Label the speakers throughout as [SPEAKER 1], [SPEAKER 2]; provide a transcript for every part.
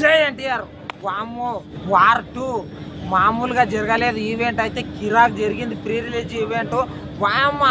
[SPEAKER 1] జై ఎన్టీఆర్. వామ్మో war two మామూలుగా జరగలేదు. ఈవెంట్ అయితే కిరాక్ జరిగింది. Pre release event. వామ్మ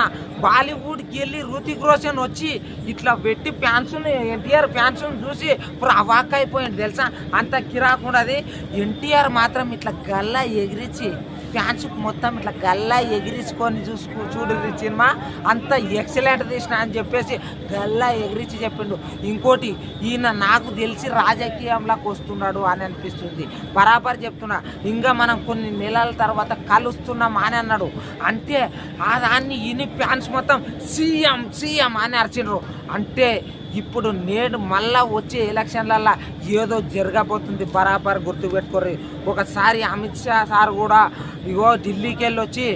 [SPEAKER 1] బాలీవుడ్కి వెళ్ళి రుతిక్ రోషన్ వచ్చి ఇట్లా పెట్టి ఫ్యాన్స్ని ఎన్టీఆర్ ఫ్యాన్స్ని చూసి ఇప్పుడు అవాక్ అయిపోయింది. తెలుసా? అంత కిరాక్ ఉండదు. ఎన్టీఆర్ మాత్రం ఇట్లా గల్లా ఎగిరించి ఫ్యాన్స్ మొత్తం ఇట్లా గల్లా ఎగిరించుకొని చూసుకు చూడు సినిమా. అంత ఎక్సలెంట్ తీసిన అని చెప్పేసి గల్లా ఎగిరించి చెప్పిండు. ఇంకోటి ఈయన నాకు తెలిసి రాజకీయంలోకి వస్తున్నాడు అని అనిపిస్తుంది. బరాబర్ చెప్తున్నా. ఇంకా మనం కొన్ని నెలల తర్వాత కలుస్తున్నాం అని అన్నాడు. అంటే ఆ దాన్ని ఈయన ఫ్యాన్స్ మొత్తం సీఎం సీఎం అని అరిచిండ్రు. అంటే ఇప్పుడు నేడు మళ్ళా వచ్చే ఎలక్షన్లల్లో ఏదో జరగబోతుంది బరాబర్ గుర్తుపెట్టుకోరు ఒకసారి అమిత్ షా సార్ కూడా ఇగో ఢిల్లీకి వెళ్ళి వచ్చి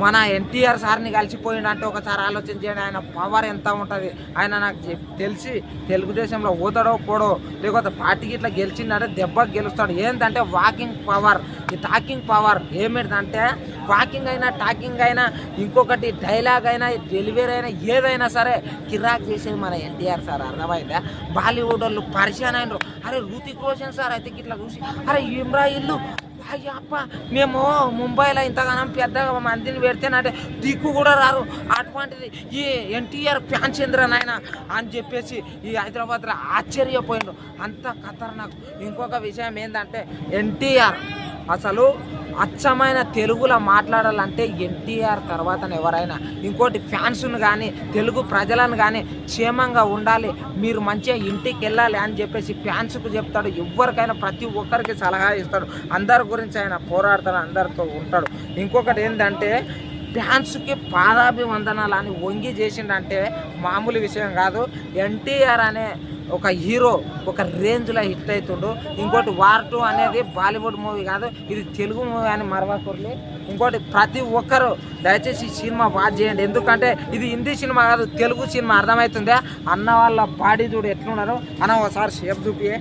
[SPEAKER 1] మన ఎన్టీఆర్ సార్ని కలిసిపోయిండు అంటే ఒకసారి ఆలోచన చేయండి ఆయన పవర్ ఎంత ఉంటుంది? ఆయన నాకు తెలిసి తెలుగుదేశంలో ఊతడో పోడో లేకపోతే పార్టీకి ఇట్లా గెలిచిందంటే దెబ్బకి గెలుస్తాడు. ఏంటంటే వాకింగ్ పవర్ ఈ టాకింగ్ పవర్ ఏమిటంటే వాకింగ్ అయినా టాకింగ్ అయినా ఇంకొకటి డైలాగ్ అయినా డెలివరీ అయినా ఏదైనా సరే కిరాక్ చేసేది మన ఎన్టీఆర్ సార్. అర్థమైందా? బాలీవుడ్ వాళ్ళు పరిచయం అయినరు. అరే రుతిక్ రోషన్ సార్ అయితే ఇట్లా చూసి అరే ఇమ్రా ఇల్లు అయ్యప్ప మేము ముంబైలో ఇంతగానం పెద్దగా మందిని పెడితేనంటే దిక్కు కూడా రారు. అటువంటిది ఈ ఎన్టీఆర్ ఫ్యాన్ చంద్ర నాయన అని చెప్పేసి ఈ హైదరాబాద్లో ఆశ్చర్యపోయిండు అంత ఖతర్నాక్. ఇంకొక విషయం ఏంటంటే ఎన్టీఆర్ అసలు అచ్చమైన తెలుగులో మాట్లాడాలంటే ఎన్టీఆర్ తర్వాత ఎవరైనా. ఇంకోటి ఫ్యాన్స్ను కానీ తెలుగు ప్రజలను కానీ క్షేమంగా ఉండాలి. మీరు మంచిగా ఇంటికి వెళ్ళాలి అని చెప్పేసి ఫ్యాన్స్కు చెప్తాడు. ఎవరికైనా ప్రతి ఒక్కరికి సలహా ఇస్తాడు. అందరి గురించి ఆయన పోరాడతాడు అందరితో ఉంటాడు. ఇంకొకటి ఏంటంటే ఫ్యాన్స్కి పాదాభివందనాలు అని వంగి చేసిండంటే మామూలు విషయం కాదు. ఎన్టీఆర్ అనే ఒక హీరో ఒక రేంజ్లో హిట్ అవుతుండు ఇంకోటి వార్ టూ అనేది బాలీవుడ్ మూవీ కాదు ఇది తెలుగు మూవీ అని మరవకూడదు. ఇంకోటి ప్రతి ఒక్కరు దయచేసి ఈ సినిమా వాచ్ చేయండి. ఎందుకంటే ఇది హిందీ సినిమా కాదు తెలుగు సినిమా. అర్థమవుతుందా? అన్న వాళ్ళ బాడీ చూడు ఎట్లున్నారు. అన్న ఒకసారి షేప్ చూపియే.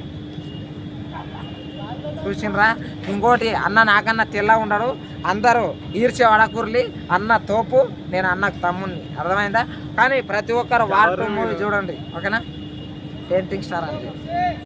[SPEAKER 1] చూసిండ్రా ఇంకోటి అన్న నాకన్నా తెల్ల ఉన్నాడు అందరూ ఈర్చే వడకూర్లి అన్న తోపు నేను అన్నకు తమ్ముడిని అర్థమైందా? కానీ ప్రతి ఒక్కరు వార్ టూ మూవీ చూడండి. ఓకేనా? పెయింటింగ్ స్టార్ అంతే